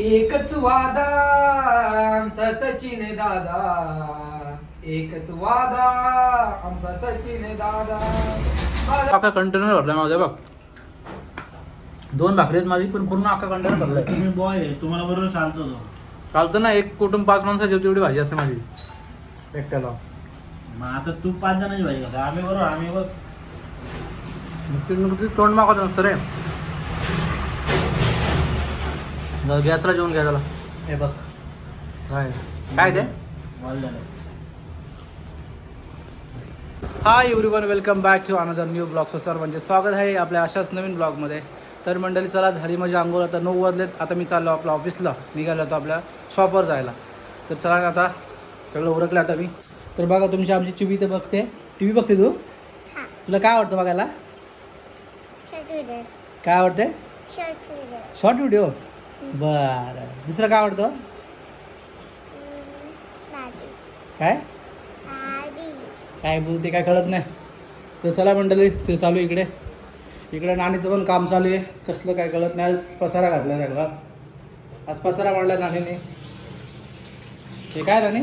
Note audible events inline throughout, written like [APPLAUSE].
एकच वादा आमचा सचिन दादा. एकच वादा आमचा सचिन दादा. अख्खा कंटेनर भरलाय माझा बघ. दोन भाकरी आहेत माझी पण पूर्ण अख्खा कंटेनर भरलाय. [COUGHS] बॉय आहे तुम्हाला बरोबर चालतो तो. चालतं ना एक कुटुंब पाच माणसाची होती एवढी भाजी असते माझी. एकट्याला. मग आता तू पाच जणांची भाजी खाता. आम्ही बरोबर आम्ही बघ. तोंड मागवत नसतं रे जरा गॅसला जेवून घ्या त्याला. हे बघ. काय? काय ते? Hi everyone welcome back to another new blog sir म्हणजे स्वागत आहे आपल्या अशाच नवीन ब्लॉगमध्ये तर मंडळी चला झाली माझी आंघोळ आता नऊ वाजलेत. आता मी चाललो आपल्या ऑफिसला निघालो होतो आपल्या शॉपवर जायला. तर चला आता सगळं उरकलं आता मी. तर बघा तुमची आमची चिवी तर बघते. टी व्ही बघते तू? तुला काय आवडतं बघायला? शर्ट व्हिडिओ काय आवडते? शर्ट व्हिडिओ शॉर्ट व्हिडिओ बर. दुसरं काय आवडतं? काय? काय बोलते काय कळत नाही. तर चला मंडळी ते चालू इकडे. इकडे नाणीचं पण काम चालू आहे. कसलं काय कळत नाही. आज पसारा घातला सगळा. आज पसारा मांडला नाणीने. हे काय राणी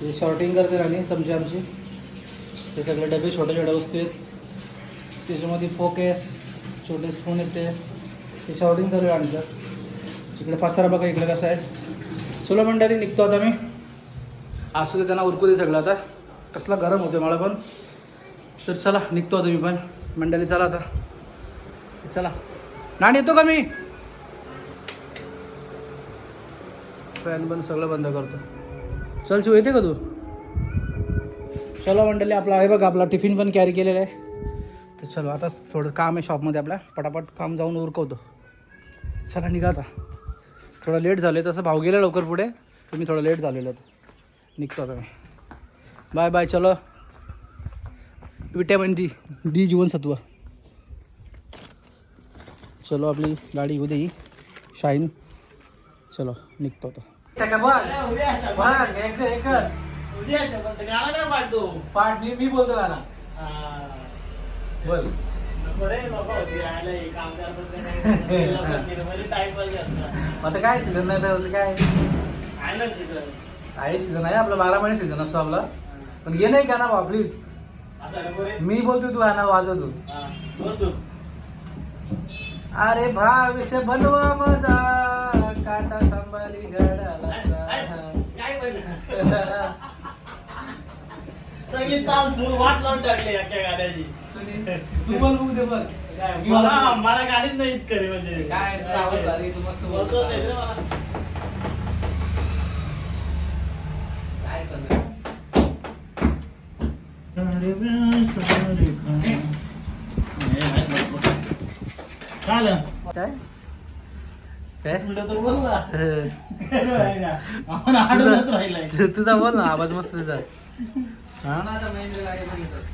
हे शॉर्टिंग करते राणी चमचे आमची. ते सगळे डबे छोटे छोटे वस्तू आहेत. त्याच्यामध्ये फोक आहे छोटे स्पून आहेत ते. ते शॉर्टिंग चालू आहे आमचं. इकडे पसारा बघा इकडे कसं आहे. चलो मंडळी निघतो आता मी. असू दे त्यांना उरकू दे सगळं आता. कसला गरम होतो मला पण. तर चला निघतो आता मी पण. मंडळी चला आता. चला. नाणी येतो का मी? फॅन पण सगळं बंद करतो. चल चू येते का तू? चलो मंडळी आपला आहे बघा आपला टिफिन पण कॅरी केलेला आहे. तर चलो आता थोडं काम आहे शॉपमध्ये आपल्या पटापट काम जाऊन उरकवतो. चला निघा आता. थोडं लेट झालं तसं भाऊ गेला लवकर पुढे. तुम्ही थोडं लेट झालेलं होतं निघतो आता मी. बाय बाय चलो. विटॅमिन डी डी जीवनसत्व चलो आपली गाडी येऊ दे ही. शाईन चलो निघतो आता. पाठ मी मी बोलतो गाणं बोल. आता काय सीझन नाही तर काय? आहे सीझन आहे आपला बारा महिने सीझन असतो आपला. पण गे नाही गाणं भाऊ प्लीज मी बोलतो तू गाणं वाजव तू अरे भाविष्य बनवा माझा काटा सांभाळी घडाला [LAUGHS] सगळी ताल सुरू वाट लावून टाकली अख्ख्या गाड्याची तू बोल बघू दे मी मला. मला गाडीच नाही इतकरी म्हणजे. काय तुझा आवाज भारी तू मस्त बोलतो नाही रे मला. काय काय? तुझा बोल ना. आवाज मस्त तुझा हा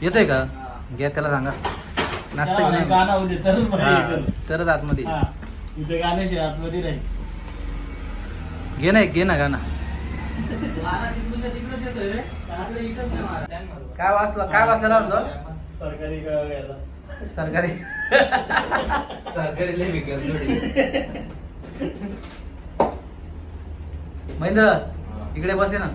येतोय का? घ्या त्याला सांगा. नाश्ता घेऊन ये. गाणं होते हे. तरच आतमध्ये. हा, इथे गाण्याशी आतमध्ये राहील. घे ना एक, घे ना गाणं. काय वाचलं? काय वाचलेला होतं? सरकारी याला. सरकारी. सरकारी लय. महेंद्र इकडे बसे ना.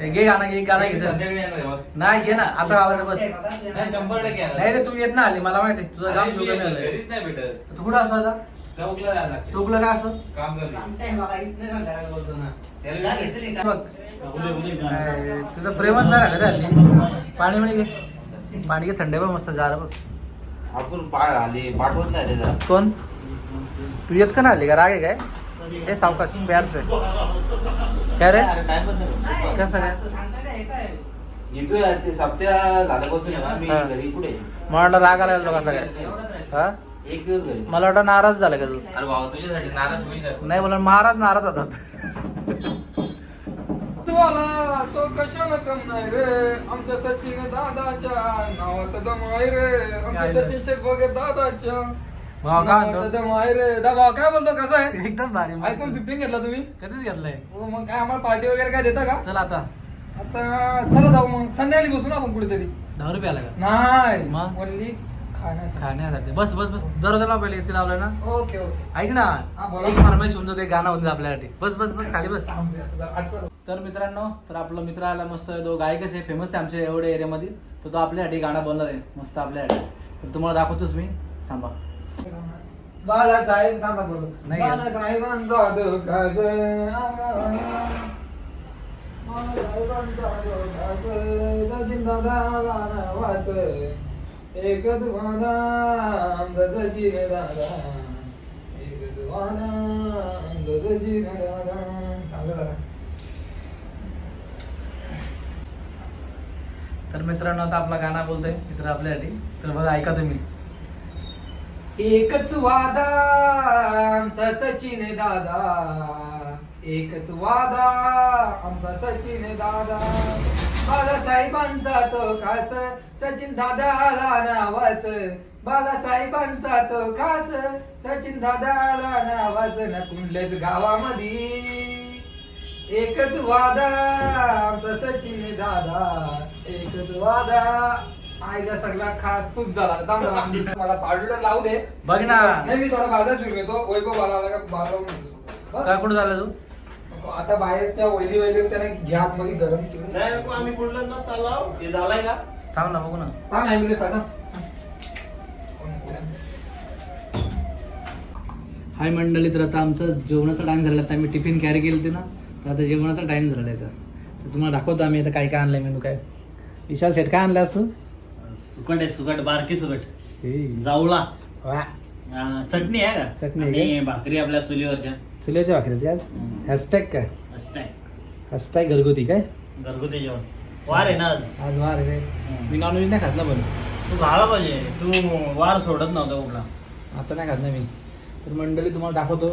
घे गाणं घे एक गाणं घे चल. संध्याकाळी येणार आहे बस. नाही घे ना आता आला तर बस. नाही, शंभर टक्के येणार. नाही रे तू येत ना आली मला माहिती आहे. तुझं काम मी चुकलं आलंय घरीच नाही भेटत. तू कुठं असं आता? चौकला जायला लागते. चुकलं काय असं काम करते. त्याला काय घेतली का? बघ. तुझं प्रेमच नाही राहिलं रे हल्ली. पाणी म्हणे घे. पाणी घे थंड आहे बघ मस्त गार बघ. आपण आले पाठवत नाही रे जरा. कोण? तू येत का ना आली का राग आहे काय? हे सावकाश प्यार से. काय रे? कसं काय? येतोय ते सप्त्या झाल्यापासून आहे ना मी हा. घरी पुढे. मला वाटलं राग आला तो कसा काय हा? एक दिवस घरी. मला वाटतं नाराज झाला का तू? अरे भाऊ तुझ्यासाठी नाराज होईल का? नाही मला महाराज नाराज होतात. तो कशाला कम नाही रे? आमच्या सचिन दादाच्या नावात दम आहे रे. आमच्या सचिन शेख वगैरे दादाच्या. काय म्हणतो? कसं आहे? एकदम भारी. आयफोन फिफ्टीन घेतला तुम्ही? कधीच घेतलंय? हो, मग काय आम्हाला पार्टी वगैरे काय देता का? चल आता. आता चला जाऊ मग. संध्याकाळी बसू ना आपण कुठेतरी. दहा रुपये आला का? नाही. मग? ओनली खाण्यासाठी. खाण्यासाठी. बस बस बस. पहिले एसी लावलाय ना? Okay okay. ऐक ना हा, बोला. एक फरमाईश होऊन जाते गाणं होऊन जातं आपल्यासाठी. बस बस बस खाली बस. थांब, आता जरा आठवण. तर मित्रांनो तर आपला मित्र आला मस्त तो गायकच आहे फेमस आहे आमच्या एवढ्या एरियामध्ये तर तो आपल्यासाठी गाणं बोलणार आहे मस्त आपल्यासाठी. तर तुम्हाला दाखवतोच मी. थांबा. बालासाहेब थांबा बोलू. नाही. बालासाहेबांचा धोकाच बालासाहेबांचा धोकाच सचिन दादा गाणं वाच वादा आमचा सचिन दादा वादा आमचा सचिन दादा थांबा जरा. तर मित्रांनो आता आपला गाणं बोलतोय. मित्र आपल्यासाठी. तर बघा ऐका तुम्ही. एकच वादा आमचा सचिन दादा. एकच वादा आमचा सचिन दादा. बालासाहेबांचा तो खास सचिन दादाला नावास. बालासाहेबांचा तो खास सचिन दादाला नावास. ना कुंडलेच गावामध्ये. एकच वादा आमचा सचिन दादा. एकच वादा. आईला सगळा खास खूप झाला. थांब जरा, मला पाडूला लावू दे. बघ ना. नाही मी थोडा बाजार फिरून येतो. वैभव बाला आला का? बाला. बस. काय कुठं झालं तू? नको, आता बाहेर त्या वैली वैली त्याने घ्या मध्ये गरम नाही नको आम्ही कुठलं ना चालला हे झालाय का? थांब ना बघू ना. थांब ॲम्ब्युलन्स आता हाय मंडळी तर आता आमचा जेवणाचा टाइम झाला आता आम्ही टिफिन कॅरी केलं होते ना तर आता जेवणाचा टाइम झालेला आहे. तर तुम्हाला दाखवतो आम्ही आता काय काय आणलंय मेनू काय. विशाल शेट काय आणलं असं? सुकट आहे सुकट बारकी सुकट. वा. हा, चटणी आहे का? चटणी आहे आणि भाकरी आपल्या चुलीवरच्या. चुल्याच्या भाकरी आज. हॅशटॅग काय मस्त आहे हॅशटॅग घरगुती काय? घरगुती जेवण. वार आहे ना आज? आज वार रे मी नॉनव्हेज नाही खात ना पण. तू घाला पाहिजे. तू वार सोडत नव्हता कुठला. आता नाही खात ना मी. तर मंडळी तुम्हाला दाखवतो.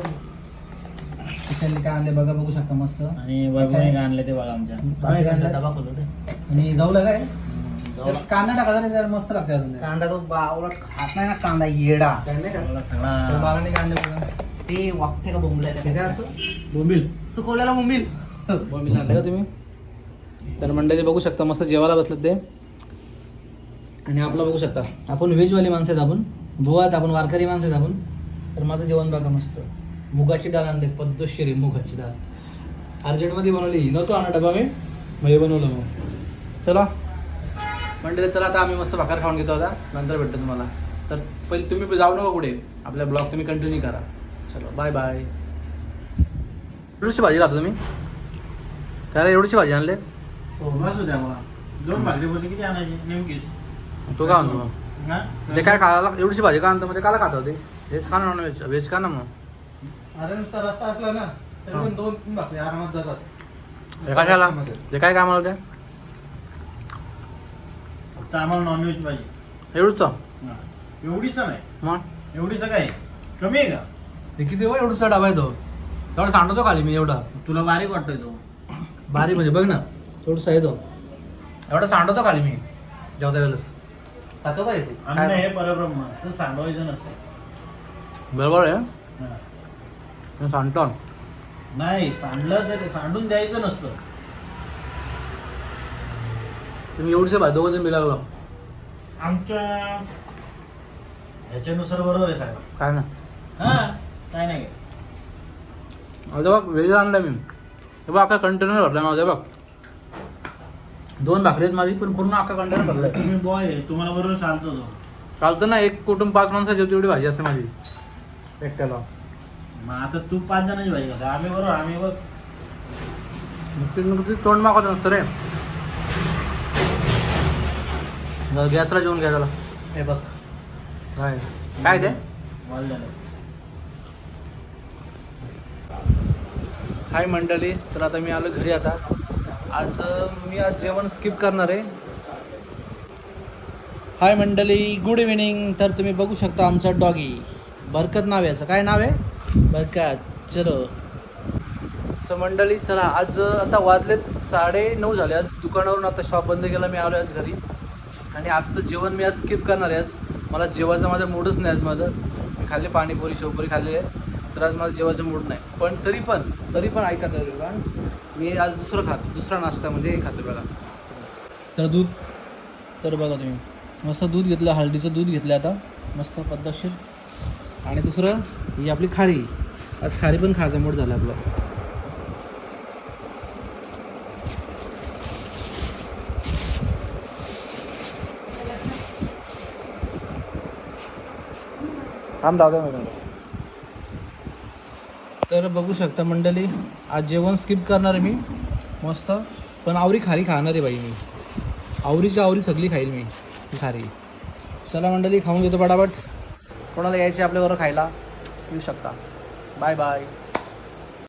विशालने काय आणले बघा बघू शकता मस्त. आणि वैभवने आणले ते बघा आमच्या. काय आणलं? डबा खोलो आणि जाऊला काय? जाऊला. त्यात कांदा टाकायचा नाही त्याला मस्त लागते अजून. कांदा तो बावला खात नाही ना कांदा येडा. तर सगळा बघा. ते वागते का बोंबल्या काय असं? बोंबील. सुकवलेला बोंबील. आणलं का तुम्ही? तर मंडळी बघू शकता मस्त जेवायला बसलं ते. आणि आपलं बघू शकता आपण व्हेजवाली माणसं आहेत आपण. आहेत आपण वारकरी माणसं आहेत आपण. तर माझं जेवण बघा मस्त. मुगाची डाळ आणली पद्धतशीर मुगाची डाळ. अर्जंटमध्ये बनवली. नव्हतो आणा डबा मी. मग हे बनवलं मग. चला. मंडळी चला आता आम्ही मस्त भाकर खाऊन घेतो आता. नंतर भेटतो तुम्हाला. तर पहिले तुम्ही जाऊ नका कुठे. आपल्या ब्लॉग तुम्ही कंटिन्यू करा. चलो बाय बाय एवढीशी भाजी खातो तुम्ही? काय रे, एवढीशी भाजी आणले हो बस द्या मला. दोन भाकरी किती आणायची? नेमकीच. तो मग हा? ते काय खायला एवढीशी भाजी का आणतो? मग ते काला खातो ते व्हेज खा ना नॉन व्हेज व्हेज खा ना मग. अरे नुसता रस्ता असला ना दोन भाकरी आरामात जातात. कशाला? ते काय काय मला ते फक्त आम्हाला नॉनव्हेज पाहिजे. एवढंच तर हा. एवढीच नाही मग? एवढीच काय कमी आहे का? हे किती वेळ एवढंचा डबा आहे तो. एवढा सांडतो खाली मी एवढा. तुला बारीक वाटतोय तो. भारी म्हणजे बघ ना एवढंसा आहे तो. एवढा सांडतो खाली मी. जेवता वेळेस. खातो काय तू? अन्न हे परब्रह्म असं सांडवायचं नसतं. बरोबर आहे. हा. मी सांडतो. नाही सांडलं तर सांडून द्यायचं नसतं. तुम्ही एवढीशी भाजी दोघं जण बिलागलो आमच्या ह्याच्यानुसार बरोबर आहे सगळं काय ना? हा काय नाही. आणलं मी. हे बघ अख्खा कंटेनर भरला माझा दोन भाकरी आहेत माझी पण पूर्ण अख्खा कंटेनर भरलाय. तुम्ही बॉय आहे तुम्हाला बरोबर चालतो तो. चालतं ना एक कुटुंब पाच माणसाची होती एवढी भाजी असते माझी. एकट्याला. मग आता तू पाच जणांची भाजी खाता. आम्ही बरोबर आम्ही बघ. मग ते मग ते तोंड मागवत नसतं रे गॅसला जेवण घ्या त्याला हे बघ. काय? काय ते? मला झालं. हाय मंडळी तर आता मी आलो घरी आता. आज मी आज जेवण स्किप करणार आहे. हाय मंडळी गुड इव्हिनिंग तर तुम्ही बघू शकता आमचा डॉगी बरकत नाव आहे याचं. काय नाव आहे? बरकत. चलो. सो मंडळी चला. आज आता वाजलेत साडे नऊ झाले. आज दुकानावरून आता शॉप बंद केला. मी आलो आज घरी. आणि आजचं जेवण मी आज स्किप करणार आहे. आज मला जेवायचा माझा मूडच नाही आज माझं. मी खाल्ली पाणीपुरी शेवपुरी खाल्ली आहे. तर आज माझा जेवायचं मूड नाही. पण तरी पण तरी पण ऐका तर मी आज दुसरं खात दुसरा नाश्ता म्हणजे हे खातो बघा. तर दूध तर बघा तुम्ही. मस्त दूध घेतलं हळदीचं दूध घेतलं आता. मस्त पद्धतशीर. आणि दुसरं ही आपली खारी. आज खारी पण खायचा मूड झाला आपला. थांब राहू द्या तर बघू शकता मंडळी आज जेवण स्किप करणार आहे मी. मस्त. पण आवरी खारी खाणार आहे बाई मी. आवरीच्या आवरी सगळी खाईल मी खारी. चला मंडळी खाऊन घेतो पटापट. कोणाला यायचे आपल्याबरोबर खायला? येऊ शकता. Bye bye